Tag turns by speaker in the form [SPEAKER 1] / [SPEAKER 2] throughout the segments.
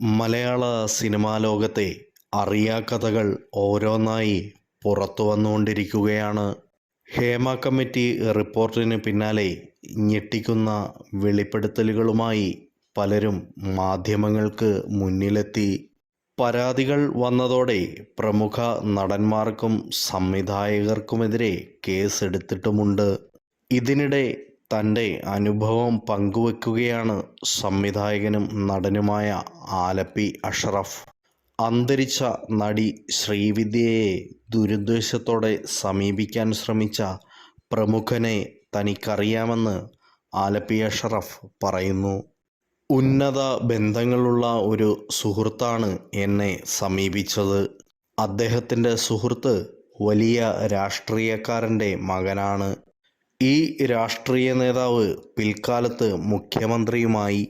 [SPEAKER 1] മലയാള cinema ലോകത്തെ അറിയാക്കഥകൾ ഓരോന്നായി പുറത്തു വന്നുകൊണ്ടിരിക്കുകയാണ്. ഹേമ കമ്മിറ്റി റിപ്പോർട്ടിന് പിന്നാലെ ഞെട്ടിക്കുന്ന വെളിപ്പെടുത്തലുകളുമായി പലരും മാധ്യമങ്ങൾക്ക് മുന്നിലെത്തി. പരാതികൾ വന്നതോടെ പ്രമുഖ നടന്മാർക്കും സംവിധായകർക്കുമെതിരെ കേസെടുത്തിട്ടുമുണ്ട്. ഇതിനിടെ തന്റെ അനുഭവം പങ്കുവെക്കുകയാണ് സംവിധായകനും നടനുമായ ആലപ്പി അഷ്റഫ്. അന്തരിച്ച നടി ശ്രീവിദ്യയെ ദുരുദ്ദേശത്തോടെ സമീപിക്കാൻ ശ്രമിച്ച പ്രമുഖനെ തനിക്കറിയാമെന്ന് ആലപ്പി അഷ്റഫ് പറയുന്നു. ഉന്നത ബന്ധങ്ങളുള്ള ഒരു സുഹൃത്താണ് എന്നെ സമീപിച്ചത്. അദ്ദേഹത്തിന്റെ സുഹൃത്ത് വലിയ രാഷ്ട്രീയക്കാരന്റെ മകനാണ്. ഈ രാഷ്ട്രീയ നേതാവ് പിൽക്കാലത്ത് മുഖ്യമന്ത്രിയുമായി.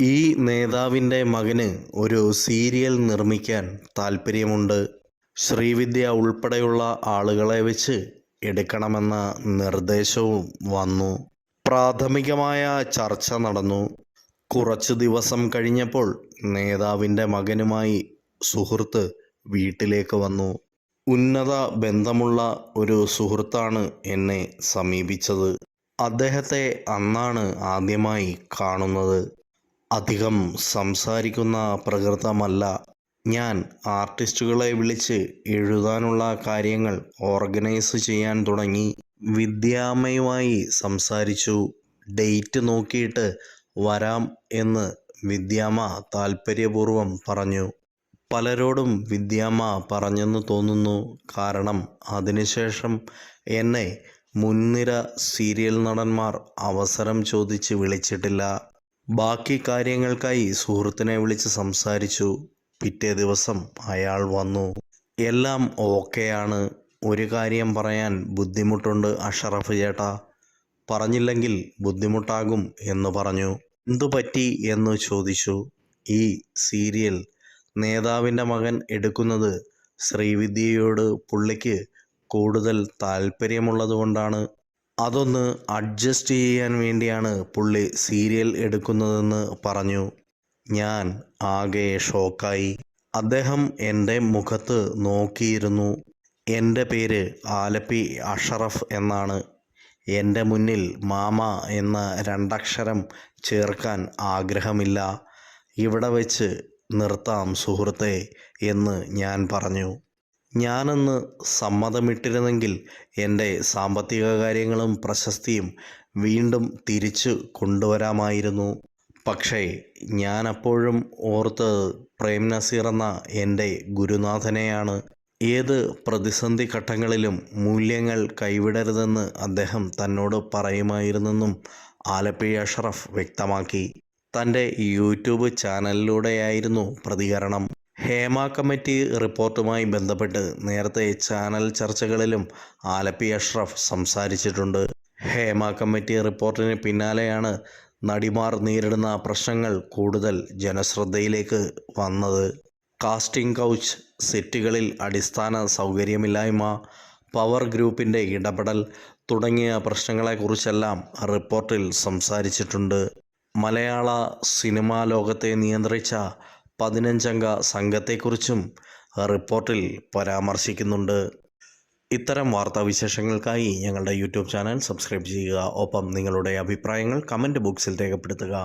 [SPEAKER 1] ഈ നേതാവിന്റെ മകന് ഒരു സീരിയൽ നിർമ്മിക്കാൻ താൽപ്പര്യമുണ്ട് ശ്രീവിദ്യ ഉൾപ്പെടെയുള്ള ആളുകളെ വെച്ച് എടുക്കണമെന്ന നിർദ്ദേശവും വന്നു. പ്രാഥമികമായ ചർച്ച നടന്നു. കുറച്ച് ദിവസം കഴിഞ്ഞപ്പോൾ നേതാവിന്റെ മകനുമായി സുഹൃത്ത് വീട്ടിലേക്ക് വന്നു. ഉന്നത ബന്ധമുള്ള ഒരു സുഹൃത്താണ് എന്നെ സമീപിച്ചത്. അദ്ദേഹത്തെ അന്നാണ് ആദ്യമായി കാണുന്നത്. അധികം സംസാരിക്കുന്ന പ്രകൃതമല്ല. ഞാൻ ആർട്ടിസ്റ്റുകളെ വിളിച്ച് എഴുതാനുള്ള കാര്യങ്ങൾ ഓർഗനൈസ് ചെയ്യാൻ തുടങ്ങി. വിദ്യാമ്മയുമായി സംസാരിച്ചു. ഡേറ്റ് നോക്കിയിട്ട് വരാം എന്ന് വിദ്യാമ്മ താൽപ്പര്യപൂർവം പറഞ്ഞു. പലരോടും വിദ്യാമ്മ പറഞ്ഞെന്ന് തോന്നുന്നു. കാരണം അതിനുശേഷം എന്നെ മുൻനിര സീരിയൽ നടന്മാർ അവസരം ചോദിച്ച് വിളിച്ചിട്ടില്ല. ബാക്കി കാര്യങ്ങൾക്കായി സുഹൃത്തിനെ വിളിച്ച് സംസാരിച്ചു. പിറ്റേ ദിവസം അയാൾ വന്നു. എല്ലാം ഓക്കെയാണ്. ഒരു കാര്യം പറയാൻ ബുദ്ധിമുട്ടുണ്ട് അഷറഫ് ചേട്ടാ. പറഞ്ഞില്ലെങ്കിൽ ബുദ്ധിമുട്ടാകും എന്ന് പറഞ്ഞു. എന്തു പറ്റി എന്ന് ചോദിച്ചു. ഈ സീരിയൽ നേതാവിന്റെ മകൻ എടുക്കുന്നത് ശ്രീവിദ്യയോട് പുള്ളിക്ക് കൂടുതൽ താല്പര്യമുള്ളതുകൊണ്ടാണ്. അതൊന്ന് അഡ്ജസ്റ്റ് ചെയ്യാൻ വേണ്ടിയാണ് പുള്ളി സീരിയൽ എടുക്കുന്നതെന്ന് പറഞ്ഞു. ഞാൻ ആകെ ഷോക്കായി. അദ്ദേഹം എന്റെ മുഖത്ത് നോക്കിയിരുന്നു. എന്റെ പേര് ആലപ്പി അഷറഫ് എന്നാണ്. എന്റെ മുന്നിൽ മാമ എന്ന രണ്ടക്ഷരം ചേർക്കാൻ ആഗ്രഹമില്ല. ഇവിടെ വെച്ച് നിർത്താം സുഹൃത്തെ എന്ന് ഞാൻ പറഞ്ഞു. ഞാനന്ന് സമ്മതമിട്ടിരുന്നെങ്കിൽ എന്റെ സാമ്പത്തിക കാര്യങ്ങളും പ്രശസ്തിയും വീണ്ടും തിരിച്ചു കൊണ്ടുവരാമായിരുന്നു. പക്ഷേ ഞാനപ്പോഴും ഓർത്ത് പ്രേം നസീർ എന്ന എന്റെ ഗുരുനാഥനെയാണ്. ഏത് പ്രതിസന്ധി ഘട്ടങ്ങളിലും മൂല്യങ്ങൾ കൈവിടരുതെന്ന് അദ്ദേഹം തന്നോട് പറയുമായിരുന്നെന്നും ആലപ്പി അഷ്റഫ് വ്യക്തമാക്കി. തന്റെ യൂട്യൂബ് ചാനലിലൂടെയായിരുന്നു പ്രതികരണം. ഹേമ കമ്മിറ്റി റിപ്പോർട്ടുമായി ബന്ധപ്പെട്ട് നേരത്തെ ചാനൽ ചർച്ചകളിലും ആലപ്പി അഷ്റഫ് സംസാരിച്ചിട്ടുണ്ട്. ഹേമ കമ്മിറ്റി റിപ്പോർട്ടിന് പിന്നാലെയാണ് നടിമാർ നേരിടുന്ന പ്രശ്നങ്ങൾ കൂടുതൽ ജനശ്രദ്ധയിലേക്ക് വന്നത്. കാസ്റ്റിംഗ് കൗച്ച് സെറ്റുകളിൽ അടിസ്ഥാന സൗകര്യമില്ലായ്മ പവർ ഗ്രൂപ്പിന്റെ ഇടപെടൽ തുടങ്ങിയ പ്രശ്നങ്ങളെക്കുറിച്ചെല്ലാം റിപ്പോർട്ടിൽ സംസാരിച്ചിട്ടുണ്ട്. മലയാള സിനിമാ ലോകത്തെ നിയന്ത്രിച്ച പതിനഞ്ചംഗ സംഘത്തെക്കുറിച്ചും റിപ്പോർട്ടിൽ പരാമർശിക്കുന്നുണ്ട്. ഇത്തരം വാർത്താ വിശേഷങ്ങൾക്കായി ഞങ്ങളുടെ യൂട്യൂബ് ചാനൽ സബ്സ്ക്രൈബ് ചെയ്യുക. ഒപ്പം നിങ്ങളുടെ അഭിപ്രായങ്ങൾ കമന്റ് ബോക്സിൽ രേഖപ്പെടുത്തുക.